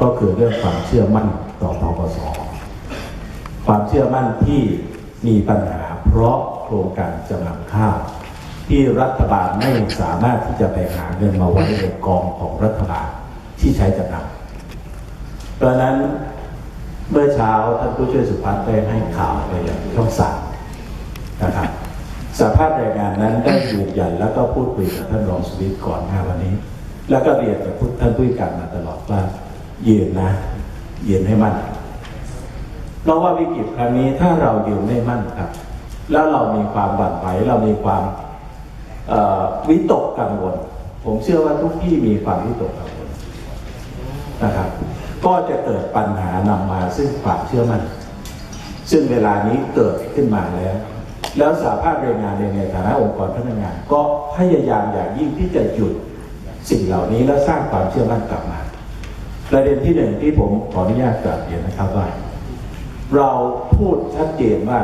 ก็คือเรื่องความเชื่อมั่นต่อทกสความเชื่อมั่นที่มีปัญหาเพราะโครงการจำนำข้าว ที่รัฐบาลไม่สามารถที่จะไปหาเงินมาไว้ในกองของรัฐบาลที่ใช้จำนำเพราะนั้นเมื่อเช้าท่านผู้ช่วยสุพัฒน์ได้ให้ข่าวไปอย่างช่องสามนะครับสภาพแรงงานนั้นได้ยืนยันแล้วก็พูดคุยกับท่านรองสุวิทย์ก่อนหน้าวันนี้ แล้วก็เรียนกับท่านผู้การมาตลอดว่า ยืนนะยืนให้มั่นเพราะว่าวิกฤตครั้งนี้ถ้าเรายืนไม่มั่นครับ แล้วเรามีความหวั่นไหวเรามีความวิตกกังวล ผมเชื่อว่าทุกที่มีความวิตกกังวลนะครับ ก็จะเกิดปัญหานำมาซึ่งความเชื่อมั่นซึ่งเวลานี้เกิดขึ้นมาแล้ว แล้วสาภาพแรงงานในในฐานะองค์กรพนักงาน ก็พยายามอย่างยิ่งที่จะหยุดสิ่งเหล่านี้และสร้างความเชื่อมั่นกลับมา ประเด็นที่หนึ่งที่ผมขออนุญาตกลับเรียนนะครับว่า เราพูดชัดเจนว่า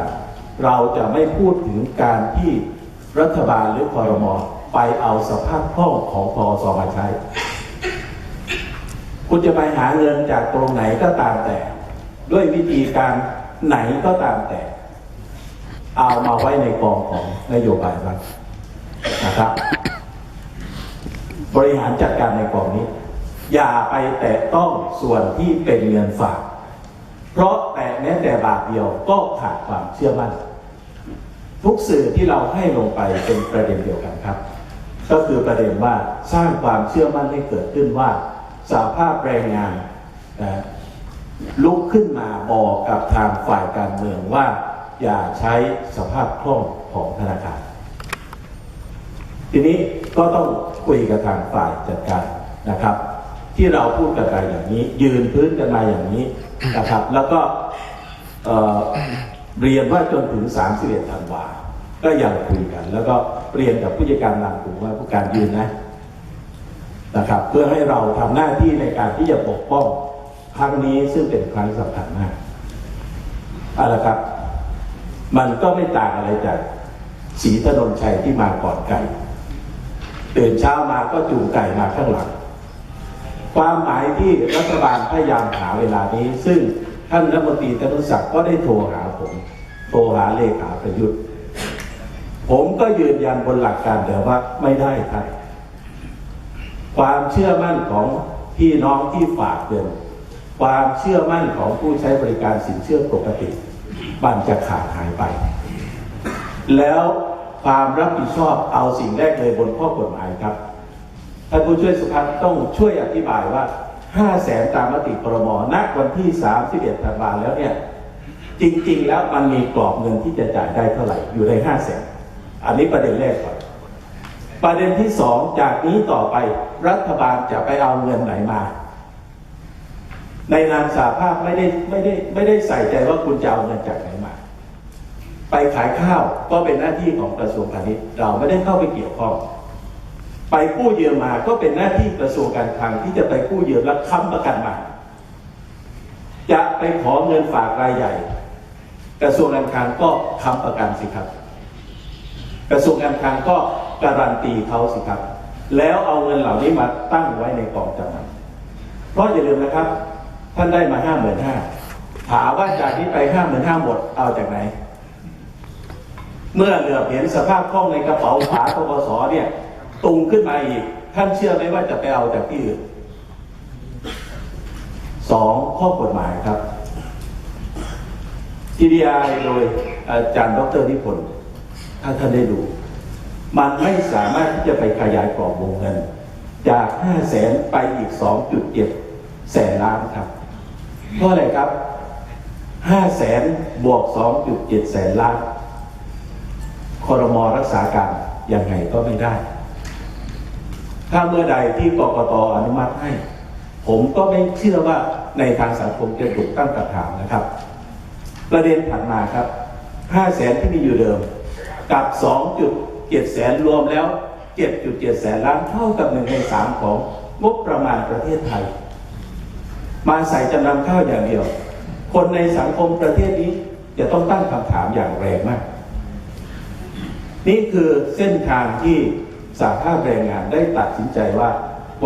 เราจะไม่พูดถึงการที่รัฐบาลหรือคอรมอไปเอาสภาพคล่องของพอสมาใช้ คุณจะไปหาเงินจากตรงไหนก็ตามแต่ ด้วยวิธีการไหนก็ตามแต่ เอามาไว้ในกองของนโยบายรัฐนะครับ บริหารจัดการในกองนี้ อย่าไปแตะต้องส่วนที่เป็นเงินฝาก เพราะแต่แม้แต่บาทเดียวก็ขาดความเชื่อมั่น ทุกสื่อที่เราให้ลงไปเป็นประเด็นเดียวกันครับ ก็คือประเด็นว่าสร้างความเชื่อมั่นให้เกิดขึ้นว่าสาภาพแรงงานนะลุกขึ้นมาบอกกับทางฝ่ายการเมืองว่า อย่าใช้สภาพคล่องของธนาคารทีนี้ก็ต้องคุยกับทางฝ่ายจัดการนะครับ ที่เราพูดกันไปอย่างนี้ ยืนพื้นกันมาอย่างนี้นะครับ แล้วก็เอ่อเรียนว่าจนถึง 31ธันวาก็ยังคุยกัน แล้วก็เรียนกับผู้จัดการนำกลุ่มว่าผู้การยืนนะนะครับ เพื่อให้เราทำหน้าที่ในการที่จะปกป้องครั้งนี้ซึ่งเป็นครั้งสำคัญมากเอาละครับ มันก็ไม่ต่างอะไรจากสีถนนชัยที่มาก่อนไก่ตื่นเช้ามาก็จูงไก่มาข้างหลัง ความหมายที่รัฐบาลพยายามหาเวลานี้ ซึ่งท่านรัฐมนตรีธนุศักดิ์ก็ได้โทรหาผม โทรหาเลขาประยุทธ์ ผมก็ยืนยันบนหลักการเดิมว่าไม่ได้ครับ ความเชื่อมั่นของพี่น้องที่ฝากเงินความเชื่อมั่นของผู้ใช้บริการสินเชื่อปกติมันจะขาดหายไป แล้วความรับผิดชอบเอาสิ่งแรกเลยบนข้อกฎหมายครับ ท่านผู้ช่วยสุพัฒน์ต้องช่วยอธิบายว่า 5 แสนตามมติครมณวันที่ 31ธันวาแล้วเนี่ย จริง ๆ แล้วมันมีกรอบเงินที่จะจ่ายได้เท่าไหร่อยู่ใน 5 แสน อันนี้ประเด็นแรกก่อน ประเด็นที่สองจากนี้ต่อไปรัฐบาลจะไปเอาเงินไหนมา ในนามสาภาพไม่ได้ไม่ได้ไม่ได้ใส่ใจว่าคุณจะเอาเงินจากไหนมา ไปขายข้าวก็เป็นหน้าที่ของกระทรวงพาณิชย์ เราไม่ได้เข้าไปเกี่ยวข้อง ไปกู้ยืมมาก็เป็นหน้าที่กระทรวงการคลังที่จะไปกู้ยืมและค้ำประกันมา จะไปขอเงินฝากรายใหญ่ กระทรวงการคลังก็ค้ำประกันสิครับ กระทรวงการคลังก็การันตีเขาสิครับ แล้วเอาเงินเหล่านี้มาตั้งไว้ในกองจำนำเพราะอย่าลืมนะครับ ท่านได้มาห้าหมื่นห้าถามว่าจากนี้ไปห้าหมื่นห้าหมดเอาจากไหน เมื่อเหลือเห็นสภาพคล่องในกระเป๋าฝาทกสเนี่ย ตุงขึ้นมาอีก ท่านเชื่อไหมว่าจะไปเอาจากที่อื่นสองข้อกฎหมายครับ TDI โดยอาจารย์ดรนิพนธ์ถ้าท่านได้ดู มันไม่สามารถที่จะไปขยายกรอบวงเงิน จาก 5 แสนไปอีก 2.7 แสนล้านครับ เพราะอะไรครับ 5 แสนบวก 2.7 แสนล้านคอรมอรักษาการยังไงก็ไม่ได้ ถ้าเมื่อใดที่กกตอนุมัติให้ ผมก็ไม่เชื่อว่าในทางสังคมจะถูกตั้งคำถามนะครับ ประเด็นถัดมาครับ5แสนที่มีอยู่เดิม กับ 2.7 แสนรวมแล้ว 7.7 แสนล้านเท่ากับหนึ่งในสามของงบประมาณประเทศไทย มาใส่จำนำข้าวอย่างเดียว คนในสังคมประเทศนี้จะต้องตั้งคำถามอย่างแรงมาก นี่คือเส้นทางที่ สาภาพแรงงานได้ตัดสินใจว่า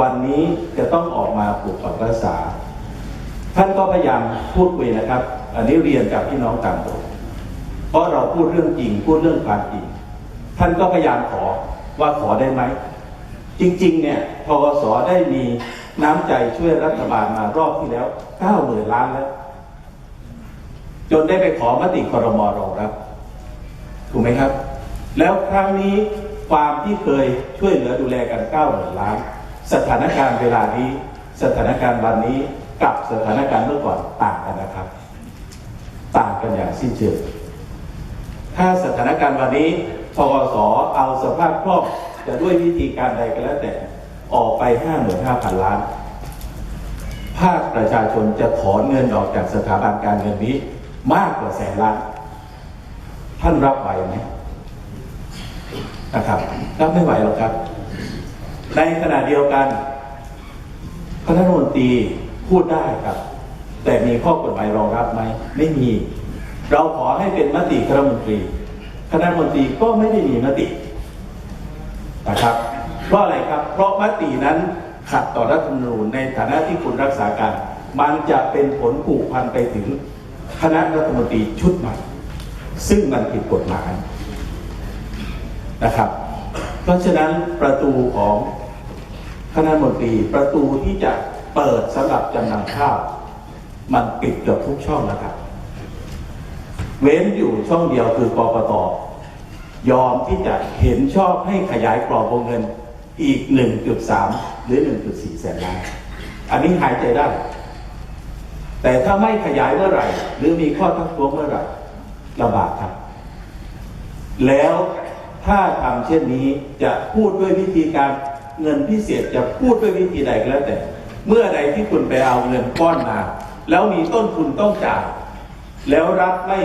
วันนี้จะต้องออกมาปลูกฝังรักษา ท่านก็พยายามพูดคุยนะครับ อันนี้เรียนกับพี่น้องต่างตัวเพราะเราพูดเรื่องจริงพูดเรื่องความจริง ท่านก็พยายามขอว่าขอได้ไหม จริง ๆ เนี่ยพกสได้มีน้ำใจช่วยรัฐบาลมารอบที่แล้ว9หมื่นล้านแล้ว จนได้ไปขอมติครมรองรับ ถูกไหมครับ แล้วครั้งนี้ ความที่เคยช่วยเหลือดูแลกัน9หมื่นล้าน สถานการณ์เวลานี้ สถานการณ์วันนี้กับสถานการณ์เมื่อก่อนต่างกันนะครับ ต่างกันอย่างสิ้นเชิงถ้าสถานการณ์วันนี้ทกสเอาสภาพคล่องจะด้วยวิธีการใดก็แล้วแต่ออกไป 55,000 ล้าน ภาคประชาชนจะถอนเงินออกจากสถาบันการเงินนี้มากกว่าแสนล้าน ท่านรับไหวไหม นะครับรับไม่ไหวหรอกครับ ในขณะเดียวกันคณะรัฐมนตรีพูดได้ครับ แต่มีข้อกฎหมายรองรับไหมไม่มี เราขอให้เป็นมติคณะรัฐมนตรีคณะรัฐมนตรีก็ไม่ได้มีมตินะครับ เพราะอะไรครับ เพราะมตินั้นขัดต่อรัฐธรรมนูญในฐานะที่คุณรักษาการ มันจะเป็นผลผูกพันไปถึงคณะรัฐมนตรีชุดใหม่ซึ่งมันผิดกฎหมาย นะครับ เพราะฉะนั้นประตูของคณะมนตรีประตูที่จะเปิดสำหรับจำนำข้าว มันปิดเกือบทุกช่องนะครับ เว้นอยู่ช่องเดียวคือกกตยอมที่จะเห็นชอบให้ขยายกรอบวงเงินอีก 1.3 หรือ 1.4 แสนล้าน อันนี้หายใจได้ แต่ถ้าไม่ขยายเมื่อไหร่ หรือมีข้อทักท้วงเมื่อไหร่ลำบากครับ แล้ว ถ้าทำเช่นนี้จะพูดด้วยวิธีการเงินพิเศษจะพูดด้วยวิธีใดก็แล้วแต่ เมื่อใดที่คุณไปเอาเงินก้อนมา แล้วมีต้นทุนต้องจ่ายแล้วรัฐไม่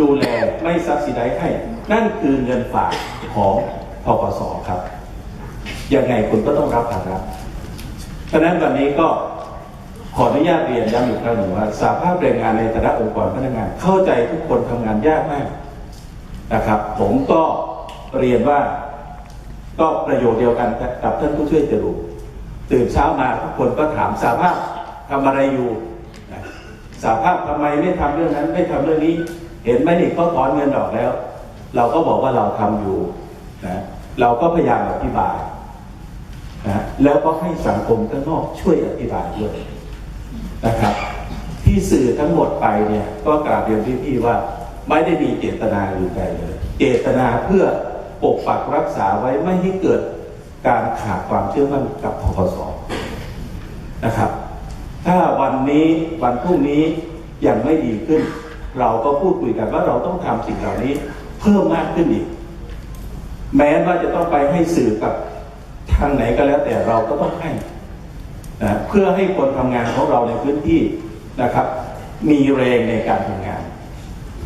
ดูแลไม่ซับซิไดให้ นั่นคือเงินฝากของทกสครับยังไงคุณก็ต้องรับภาระเพราะนั้นวันนี้ก็ขออนุญาตเรียนย้ำอีกครั้งหนึ่งว่าสาภาพแรงงานในฐานะองค์กรพนักงาน เข้าใจทุกคนทำงานยากมากนะครับ ผมก็ เรียนว่าก็ประโยชน์เดียวกันกับท่านผู้ช่วยจรูตื่นเช้ามาทุกคนก็ถามสาภาพทำอะไรอยู่สาภาพทำไมไม่ทำเรื่องนั้น ไม่ทำเรื่องนี้ เห็นไหมนี่เขาถอนเงินออกแล้ว เราก็บอกว่าเราทำอยู่นะเราก็พยายามอธิบายนะแล้วก็ให้สังคมข้างนอกช่วยอธิบายด้วยนะครับ ที่สื่อทั้งหมดไปเนี่ยก็กราบเรียนพี่ๆว่า ไม่ได้มีเจตนาอื่นใดเลย เจตนาเพื่อ ปกปักรักษาไว้ไม่ให้เกิดการขาดความเชื่อมั่นกับทกสนะครับ ถ้าวันนี้วันพรุ่งนี้ยังไม่ดีขึ้น เราก็พูดคุยกันว่าเราต้องทำสิ่งเหล่านี้เพิ่มมากขึ้นอีก แม้ว่าจะต้องไปให้สื่อกับทางไหนก็แล้วแต่เราก็ต้องให้นะเพื่อให้คนทำงานของเราในพื้นที่นะครับ มีแรงในการทำงาน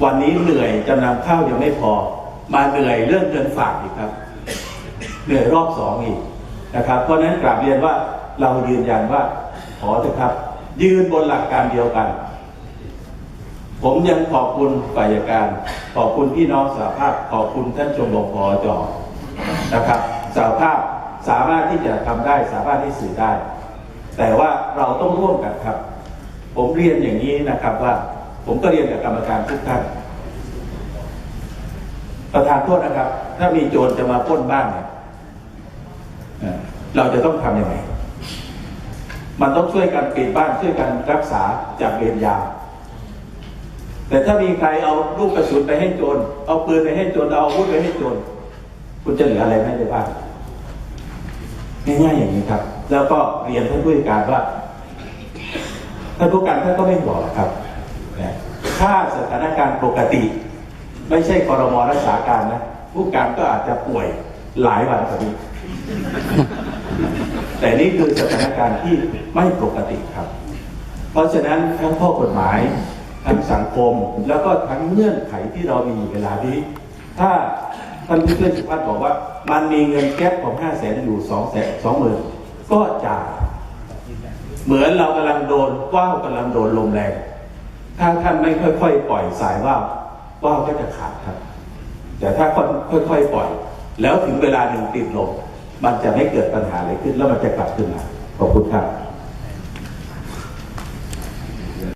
วันนี้เหนื่อยจำนำข้าวยังไม่พอ มาเหนื่อยเรื่องเงินฝากอีกครับ เหนื่อยรอบสองอีกนะครับ เพราะฉะนั้นกราบเรียนว่าเรายืนยันว่าขอเถอะครับ ยืนบนหลักการเดียวกัน ผมยังขอบคุณฝ่ายการ ขอบคุณพี่น้องสาภาพ ขอบคุณท่านชมรมพอจอนะครับสาภาพสามารถที่จะทำได้สามารถที่สื่อได้ แต่ว่าเราต้องร่วมกันครับ ผมเรียนอย่างนี้นะครับว่า ผมก็เรียนกับกรรมการทุกท่าน ประธานโทษนะครับ ถ้ามีโจรจะมาป้นบ้านเนี่ยเราจะต้องทำยังไง มันต้องช่วยกันปิดบ้านช่วยกันรักษาจากเวรยามแต่ถ้ามีใครเอาลูกกระสุนไปให้โจร เอาปืนไปให้โจร เอาอาวุธไปให้โจร คุณจะเหลืออะไรไหมในบ้านง่ายๆอย่างนี้ครับ แล้วก็เรียนท่านผู้การว่าท่านผู้การท่านก็ไม่บอกครับ ถ้าสถานการณ์ปกติ ไม่ใช่คอรมอรักษาการนะ ผู้การก็อาจจะป่วยหลายวันกว่านี้แต่นี่คือสถานการณ์ที่ไม่ปกติครับ เพราะฉะนั้นทั้งข้อกฎหมายทั้งสังคมแล้วก็ทั้งเงื่อนไขที่เรามีเวลานี้ ถ้าท่านผู้ช่วยสุพัฒน์บอกว่า มันมีเงินแก๊ปของห้าแสนอยู่สองแสนสองหมื่นก็จ่ายเหมือนเรากำลังโดนว่าวกำลังโดนลมแรง ถ้าท่านไม่ค่อยๆ ปล่อยสายว่าว ว่าก็จะขาดครับ แต่ถ้าค่อยๆปล่อย แล้วถึงเวลาหนึ่งติดลมมันจะไม่เกิดปัญหาอะไรขึ้นแล้วมันจะกลับขึ้นมาขอบคุณครับ